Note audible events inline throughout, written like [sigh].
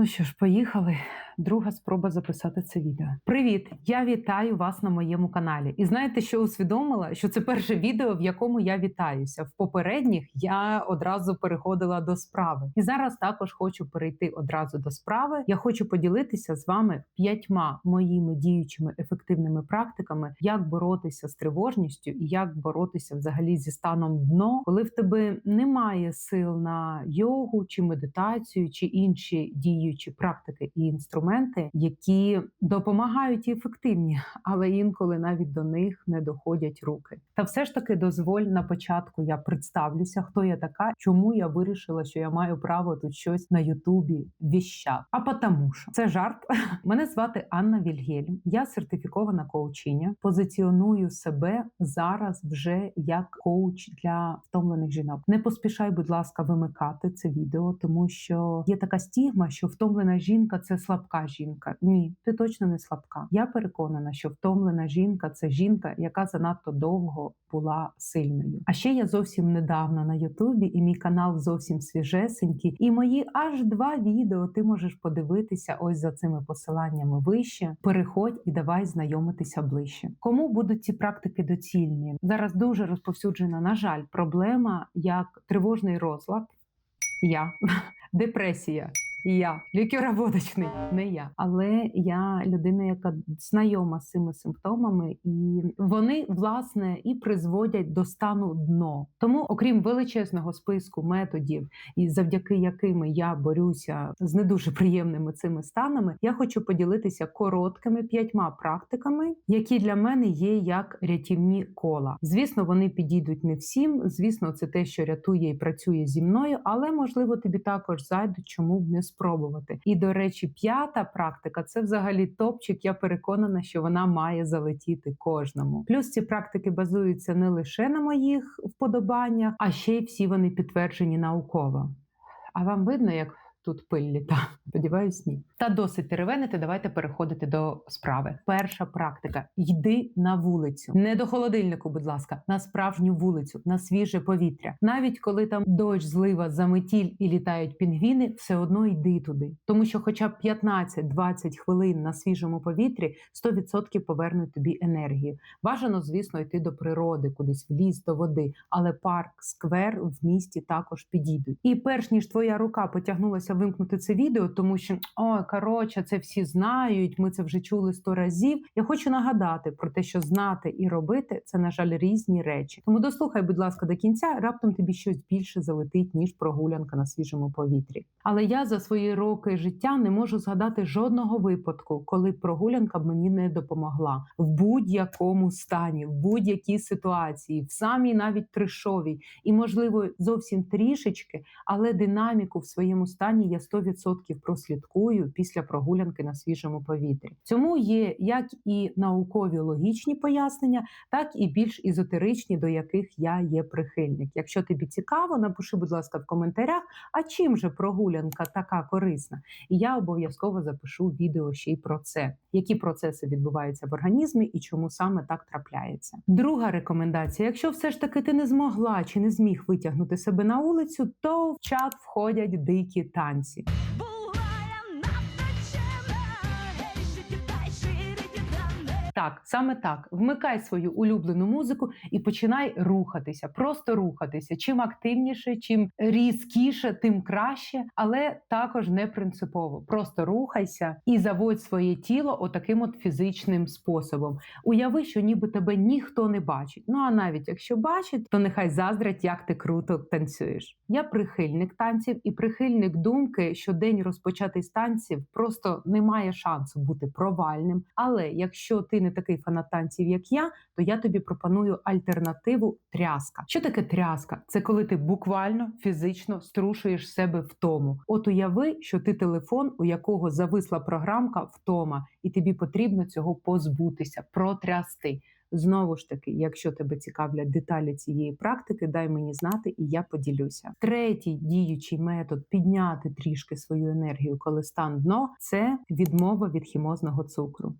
Ну що ж, поїхали. Друга спроба записати це відео. Привіт! Я вітаю вас на моєму каналі. І знаєте, що усвідомила? Що це перше відео, в якому я вітаюся. В попередніх я одразу переходила до справи. І зараз також хочу перейти одразу до справи. Я хочу поділитися з вами п'ятьма моїми діючими ефективними практиками, як боротися з тривожністю і як боротися взагалі зі станом дно, коли в тебе немає сил на йогу чи медитацію, чи інші діючі практики і інструменти, які допомагають і ефективні, але інколи навіть до них не доходять руки. Та все ж таки дозволь на початку я представлюся, хто я така, чому я вирішила, що я маю право тут щось на Ютубі віщати. А потому що це жарт. [laughs] Мене звати Анна Вільгельм. Я сертифікована коучиня. Позиціоную себе зараз вже як коуч для втомлених жінок. Не поспішай, будь ласка, вимикати це відео, тому що є така стігма, що втомлена жінка це слабка жінка. Ні, ти точно не слабка. Я переконана, що втомлена жінка це жінка, яка занадто довго була сильною. А ще я зовсім недавно на Ютубі, і мій канал зовсім свіжесенький. І мої аж два відео ти можеш подивитися ось за цими посиланнями вище. Переходь і давай знайомитися ближче. Кому будуть ці практики доцільні? Зараз дуже розповсюджена, на жаль, проблема як тривожний розлад. Я [laughs] депресія. Я лікероводочний, не я, але я людина, яка знайома з цими симптомами, і вони власне і призводять до стану дно. Тому, окрім величезного списку методів, і завдяки якими я борюся з не дуже приємними цими станами, я хочу поділитися короткими п'ятьма практиками, які для мене є як рятівні кола. Звісно, вони підійдуть не всім. Звісно, це те, що рятує і працює зі мною, але можливо тобі також зайдуть, чому б не спробувати. І до речі, п'ята практика це взагалі топчик. Я переконана, що вона має залетіти кожному. Плюс ці практики базуються не лише на моїх вподобаннях, а ще й всі вони підтверджені науково. А вам видно, як тут пиль літа? [laughs] Сподіваюсь, ні. Та досить теревенити. Давайте переходити до справи. Перша практика: йди на вулицю, не до холодильнику, будь ласка, на справжню вулицю, на свіже повітря. Навіть коли там дощ, злива, заметіль і літають пінгвіни, все одно йди туди, тому що, хоча б 15-20 хвилин на свіжому повітрі 100% повернуть тобі енергію. Бажано, звісно, йти до природи, кудись в ліс, до води, але парк, сквер в місті також підійдуть. І перш ніж твоя рука потягнулася вимкнути це відео, тому що ой, коротше, це всі знають. Ми це вже чули сто разів. Я хочу нагадати про те, що знати і робити це, на жаль, різні речі. Тому дослухай, будь ласка, до кінця раптом тобі щось більше залетить ніж прогулянка на свіжому повітрі. Але я за свої роки життя не можу згадати жодного випадку, коли прогулянка мені не допомогла в будь-якому стані, в будь-якій ситуації, в самій навіть трешовій, і можливо зовсім трішечки, але динаміку в своєму стані я 100% прослідкую після прогулянки на свіжому повітрі. Цьому є як і наукові логічні пояснення, так і більш ізотеричні, до яких я є прихильник. Якщо тобі цікаво, напиши, будь ласка, в коментарях, а чим же прогулянка така корисна? І я обов'язково запишу відео ще й про це, які процеси відбуваються в організмі і чому саме так трапляється. Друга рекомендація: якщо все ж таки ти не змогла чи не зміг витягнути себе на вулицю, то в чат входять дикі танці. Буває Так, саме так. Вмикай свою улюблену музику і починай рухатися, просто рухатися. Чим активніше, чим різкіше, тим краще, але також не принципово. Просто рухайся і заводь своє тіло отаким от фізичним способом. Уяви, що ніби тебе ніхто не бачить. Ну а навіть якщо бачить, то нехай заздрять, як ти круто танцюєш. Я прихильник танців і прихильник думки, що день розпочатий з танців просто не має шансу бути провальним. Але якщо ти не такий фанат танців, як я, то я тобі пропоную альтернативу тряска. Що таке тряска? Це коли ти буквально фізично струшуєш себе втому. От уяви, що ти телефон, у якого зависла програмка втома, і тобі потрібно цього позбутися, протрясти. Знову ж таки, якщо тебе цікавлять деталі цієї практики, дай мені знати, і я поділюся. Третій діючий метод підняти трішки свою енергію, коли стан дно, це відмова від хімозного цукру.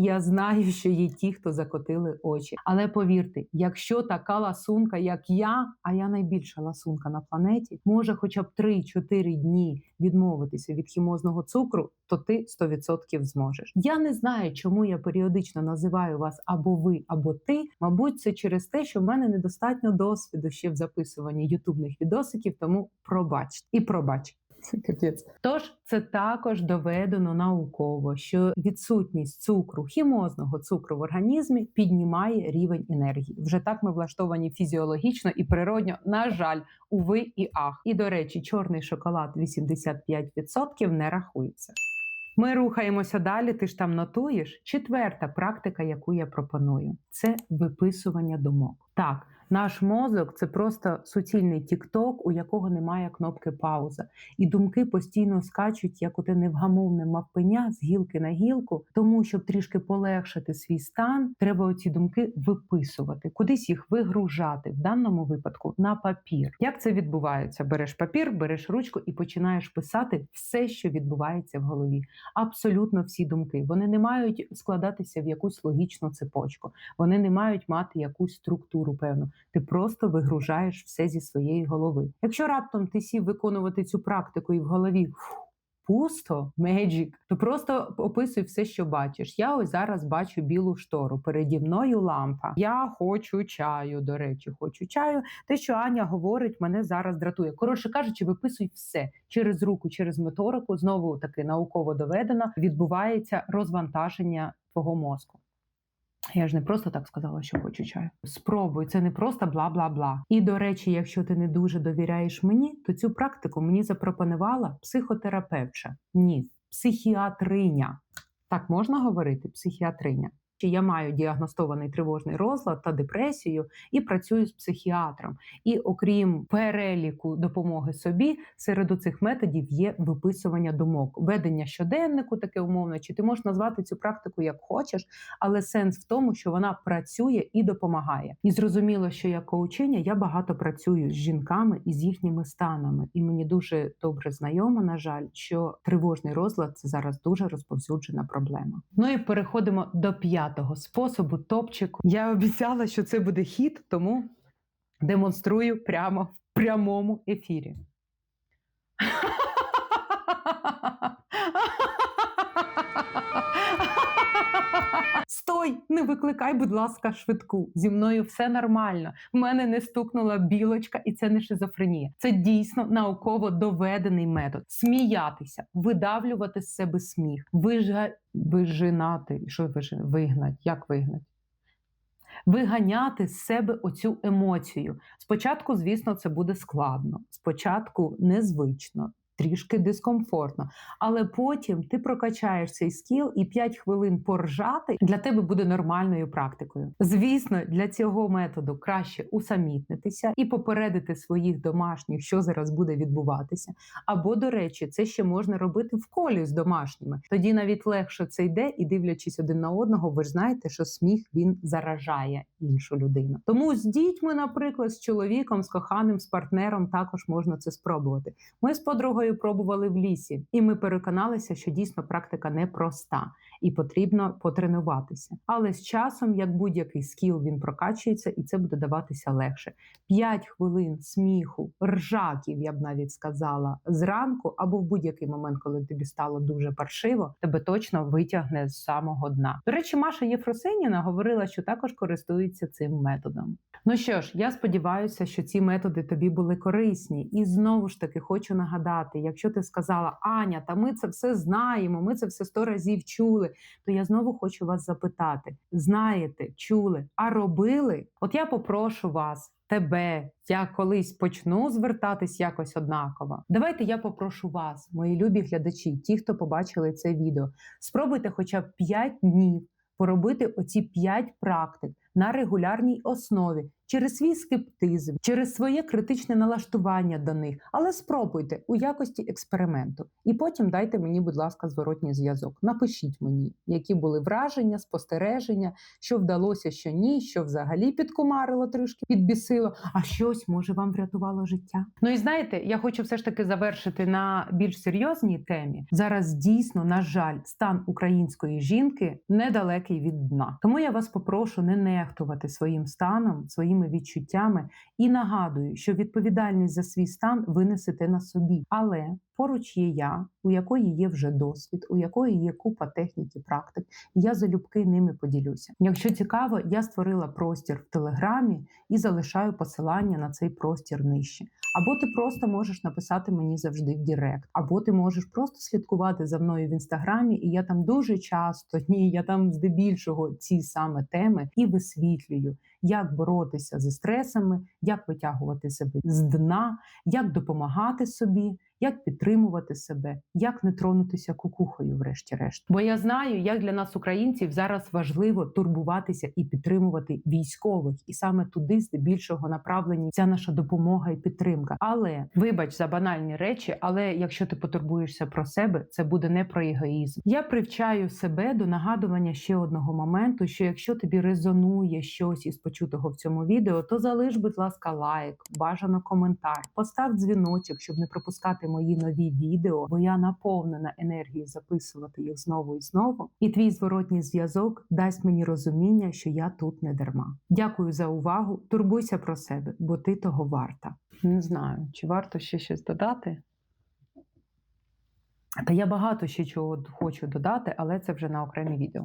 Я знаю, [laughs] що є ті, хто закотили очі. Але повірте, якщо така ласунка, як я, а я найбільша ласунка на планеті, може хоча б 3-4 дні відмовитися від хімозного цукру, то ти 100% зможеш. Я не знаю, чому я періодично називаю вас або ви, або ти. Мабуть, це через те, що в мене недостатньо досвіду ще в записуванні ютубних відосиків, тому пробачте і пробач. Тож це також доведено науково, що відсутність цукру, хімозного цукру в організмі піднімає рівень енергії. Вже так ми влаштовані фізіологічно і природньо. На жаль, уви і ах. І до речі, чорний шоколад 85% не рахується. Ми рухаємося далі. Ти ж там нотуєш. Четверта практика, яку я пропоную, це виписування думок. Так, наш мозок це просто суцільний тікток, у якого немає кнопки пауза, і думки постійно скачуть, як оте невгамовне мавпеня з гілки на гілку. Тому, щоб трішки полегшити свій стан, треба оці думки виписувати, кудись їх вигружати, в даному випадку на папір. Як це відбувається? Береш папір, береш ручку і починаєш писати все, що відбувається в голові. Абсолютно всі думки. Вони не мають складатися в якусь логічну цепочку. Вони не мають мати якусь структуру певну. Ти просто вигружаєш все зі своєї голови. Якщо раптом ти сів виконувати цю практику і в голові. Пусто, меджік, то просто описуй все, що бачиш. Я ось зараз бачу білу штору. Переді мною лампа. Я хочу чаю. До речі, хочу чаю. Те, що Аня говорить, мене зараз дратує. Коротше кажучи, виписуй все через руку, через моторику. Знову таки науково доведено. Відбувається розвантаження твого мозку. Я ж не просто так сказала, що хочу чаю. Спробуй, це не просто бла бла бла. І до речі, якщо ти не дуже довіряєш мені, то цю практику мені запропонувала психотерапевтша. Ні, психіатриня. Так можна говорити? Психіатриня. Чи я маю діагностований тривожний розлад та депресію і працюю з психіатром. І окрім переліку допомоги собі, серед цих методів є виписування думок, ведення щоденнику, таке умовно, чи ти можеш назвати цю практику як хочеш, але сенс в тому, що вона працює і допомагає. І зрозуміло, що як коучиня я багато працюю з жінками і з їхніми станами, і мені дуже добре знайомо, на жаль, що тривожний розлад це зараз дуже розповсюджена проблема. Ну і переходимо до п'ятого способу топчику. Я обіцяла, що це буде хід, тому демонструю прямо в прямому ефірі. [laughs] Стой, не викликай, будь ласка, швидку. Зі мною все нормально. В мене не стукнула білочка, і це не шизофренія. Це дійсно науково доведений метод. Сміятися, видавлювати з себе сміх, вижга... вижинати. Що вижи... вигнать? Як вигнать? Виганяти з себе оцю емоцію. Спочатку, звісно, це буде складно. Спочатку незвично, трішки дискомфортно. Але потім ти прокачаєш цей скіл і 5 хвилин поржати для тебе буде нормальною практикою. Звісно, для цього методу краще усамітнитися і попередити своїх домашніх, що зараз буде відбуватися. Або, до речі, це ще можна робити в колі з домашніми. Тоді навіть легше це йде, і дивлячись один на одного, ви ж знаєте, що сміх він заражає іншу людину. Тому з дітьми, наприклад, з чоловіком, з коханим, з партнером також можна це спробувати. Ми з подругою пробували в лісі, і ми переконалися, що дійсно практика непроста і потрібно потренуватися. Але з часом, як будь-який скіл, він прокачується, і це буде даватися легше. 5 хвилин сміху, ржаків, я б навіть сказала, зранку або в будь-який момент, коли тобі стало дуже паршиво, тебе точно витягне з самого дна. До речі, Маша Єфросиніна говорила, що також користується цим методом. Ну що ж, я сподіваюся, що ці методи тобі були корисні. І знову ж таки хочу нагадати: якщо ти сказала Аня, та ми це все знаємо, ми це все сто разів чули, то я знову хочу вас запитати: знаєте, чули, а робили? От я попрошу вас. Тебе я колись почну звертатись якось однаково. Давайте я попрошу вас, мої любі глядачі, ті, хто побачили це відео, спробуйте хоча б 5 днів поробити оці 5 практик на регулярній основі через свій скептизм, через своє критичне налаштування до них, але спробуйте у якості експерименту. І потім дайте мені, будь ласка, зворотній зв'язок. Напишіть мені, які були враження, спостереження, що вдалося, що ні, що взагалі підкумарило трішки, підбісило, а щось може вам врятувало життя. Ну і знаєте, я хочу все ж таки завершити на більш серйозній темі. Зараз дійсно, на жаль, стан української жінки недалекий від дна. Тому я вас попрошу не нехтувати своїм станом, своїми відчуттями і нагадую, що відповідальність за свій стан ви несете на собі. Але поруч є я, у якої є вже досвід, у якої є купа технік і практик. І я залюбки ними поділюся. Якщо цікаво, я створила простір в телеграмі і залишаю посилання на цей простір нижче. Або ти просто можеш написати мені завжди в Дірект, або ти можеш просто слідкувати за мною в інстаграмі, і я там дуже часто, ні, я там здебільшого ці саме теми і висвітлюю, як боротися зі стресами, як витягувати себе з дна, як допомагати собі, як підтримувати себе, як не тронутися кукухою, врешті-решт. Бо я знаю, як для нас, українців, зараз важливо турбуватися і підтримувати військових, і саме туди здебільшого направлені ця наша допомога і підтримка. Але вибач за банальні речі, але якщо ти потурбуєшся про себе, це буде не про егоїзм. Я привчаю себе до нагадування ще одного моменту: що якщо тобі резонує щось із почутого в цьому відео, то залиш, будь ласка, лайк, бажано коментар, постав дзвіночок, щоб не пропускати мої нові відео, бо я наповнена енергією записувати їх знову і знову. І твій зворотній зв'язок дасть мені розуміння, що я тут не дарма. Дякую за увагу. Турбуйся про себе, бо ти того варта. Не знаю, чи варто ще щось додати. Та я багато ще чого хочу додати, але це вже на окремі відео.